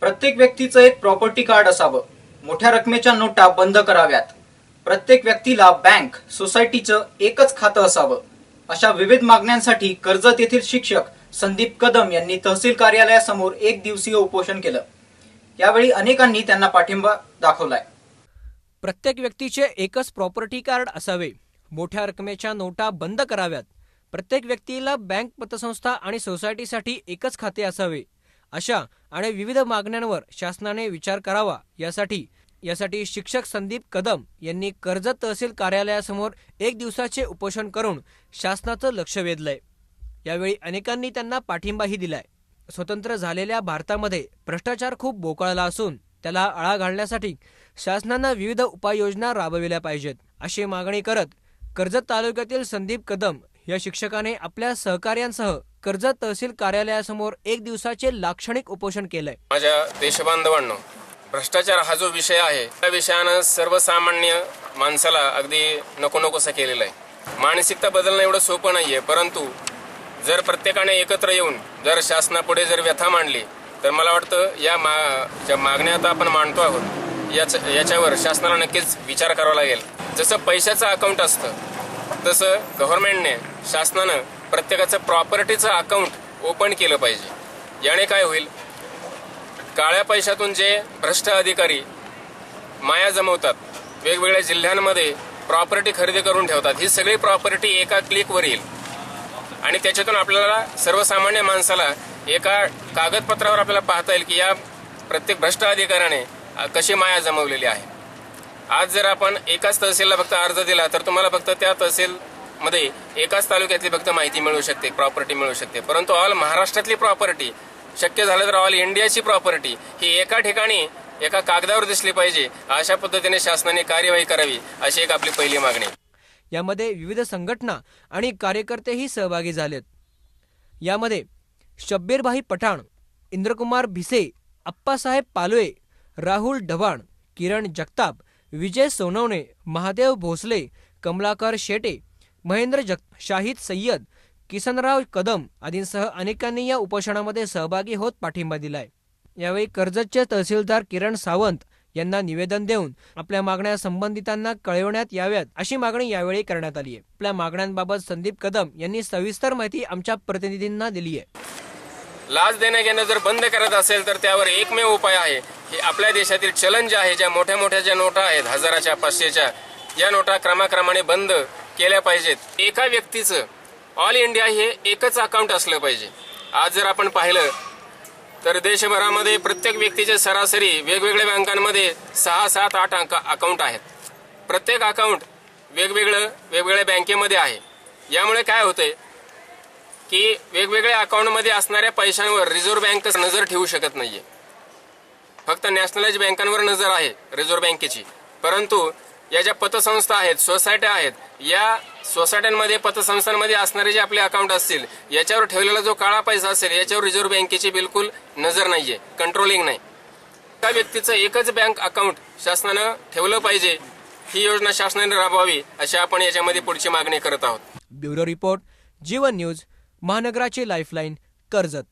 प्रत्येक व्यक्तीचं एक प्रॉपर्टी कार्ड असावं. मोठ्या रकमेच्या नोटा बंद कराव्यात. प्रत्येक व्यक्तीला बँक सोसायटीचं एकच खातं असावं. अशा विविध मागण्यांसाठी कर्जत येथील शिक्षक संदीप कदम यांनी तहसील कार्यालयासमोर एक दिवसीय उपोषण केलं. यावेळी अनेकांनी त्यांना पाठिंबा दाखवलाय. प्रत्येक व्यक्तीचे एकच प्रॉपर्टी कार्ड असावे. मोठ्या रकमेच्या नोटा बंद कराव्यात. प्रत्येक व्यक्तीला बँक पतसंस्था आणि सोसायटीसाठी एकच खाते असावे. अशा आणि विविध मागण्यांवर शासनाने विचार करावा यासाठी यासाठी शिक्षक संदीप कदम यांनी कर्जत तहसील कार्यालयासमोर एक दिवसाचे उपोषण करून शासनाचं लक्ष वेधलंय. यावेळी अनेकांनी त्यांना पाठिंबाही दिलाय. स्वतंत्र झालेल्या भारतामध्ये भ्रष्टाचार खूप बोकळला असून त्याला आळा घालण्यासाठी शासनानं विविध उपाययोजना राबविल्या पाहिजेत अशी मागणी करत कर्जत तालुक्यातील संदीप कदम या शिक्षकाने आपल्या सहकार्यांसह कर्जत तहसील कार्यालयासमोर एक दिवसाचे लाक्षणिक उपोषण केलंय. माझ्या देशबांधवांनो भ्रष्टाचार हा जो विषय आहे त्या विषयानं सर्वसामान्य माणसाला अगदी नको नकोसा केलेला आहे. मानसिकता बदलणं एवढं सोपं नाहीये परंतु जर प्रत्येकाने एकत्र येऊन जर शासनापुढे जर व्यथा मांडली तर मला वाटतं या मा ज्या मागण्या आता आपण मांडतो आहोत याच याच्यावर शासनाला नक्कीच विचार करावा लागेल. जसं पैशाचं अकाउंट असतं तसं गव्हर्नमेंटने शासनानं प्रत्येकाचं प्रॉपर्टीचं अकाउंट ओपन केलं पाहिजे. याने काय होईल? काळ्या पैशातून जे भ्रष्ट अधिकारी माया जमवतात वेगवेगळ्या जिल्ह्यांमध्ये प्रॉपर्टी खरेदी करून ठेवतात ही सगळी प्रॉपर्टी एका क्लिकवर येईल. आणि त्याच्यातून आपल्याला सर्वसामान्य माणसाला एका कागदपत्रावर आपल्याला पाहता येईल की या प्रत्येक भ्रष्ट अधिकाऱ्याने कशी माया जमवलेली आहे. आज जर आपण एकाच तहसीलला फक्त अर्ज दिला तर तुम्हाला फक्त त्या तहसील मध्ये एकाच तालुक्यातली फक्त माहिती मिळू शकते प्रॉपर्टी मिळू शकते. परंतु ऑल महाराष्ट्रातली प्रॉपर्टी शक्य झालं तर ऑल इंडियाची प्रॉपर्टी ही एका ठिकाणी एका कागदावर दिसली पाहिजे अशा पद्धतीने शासनाने कार्यवाही करावी अशी एक आपली पहिली मागणी. यामध्ये विविध संघटना आणि कार्यकर्तेही सहभागी झालेत. यामध्ये शब्बीरभाई पठाण इंद्रकुमार भिसे अप्पासाहेब पालोळे राहुल ढवाण किरण जगताप विजय सोनवणे महादेव भोसले कमलाकर शेटे महेंद्र जग शाहिद सय्यद किसनराव कदम आदींसह अनेकांनी या उपोषणामध्ये सहभागी होत पाठिंबा दिलाय. यावेळी कर्जतचे तहसीलदार किरण सावंत यांना निवेदन देऊन आपल्या मागण्या संबंधितांना कळवण्यात याव्यात अशी मागणी यावेळी करण्यात आली आहे. आपल्या मागण्यांबाबत संदीप कदम यांनी सविस्तर माहिती आमच्या प्रतिनिधींना दिली आहे. लाच देण्या घेणं जर बंद करत असेल तर त्यावर एकमेव उपाय आहे. हे आपल्या देशातील चलन जे आहे ज्या मोठ्या मोठ्या ज्या नोटा आहेत हजाराच्या पाचशेच्या या नोटा क्रमाक्रमाने बंद केल्या पाहिजेत. एका व्यक्तीचं ऑल इंडिया हे एकच अकाउंट असलं पाहिजे. आज जर आपण पाहिलं तर देशभरामध्ये प्रत्येक व्यक्तीचे सरासरी वेगवेगळ्या बँकांमध्ये सहा सात आठ अंक अकाउंट आहेत. प्रत्येक अकाउंट वेगवेगळं वेगवेगळ्या बँकेमध्ये आहे. यामुळे काय होतंय की वेगवेगळ्या अकाउंटमध्ये असणाऱ्या पैशांवर रिझर्व्ह बँक नजर ठेवू शकत नाहीये. फक्त नॅशनलाइज बँकांवर नजर आहे रिझर्व्ह बँकेची. परंतु या ज्या पतसंस्था आहेत सोसायट्या आहेत या सोसायट्यांमध्ये पतसंस्थांमध्ये असणारे जे आपले अकाउंट असतील याच्यावर ठेवलेला जो काळा पैसा असेल याच्यावर रिझर्व्ह बँकेची बिलकुल नजर नाहीये कंट्रोलिंग नाही. त्या व्यक्तीचं एकच बँक अकाउंट शासनानं ठेवलं पाहिजे ही योजना शासनाने राबवावी अशी आपण याच्यामध्ये पुढची मागणी करत आहोत. ब्युरो रिपोर्ट जीवन न्यूज महानगराची लाईफलाईन कर्जत.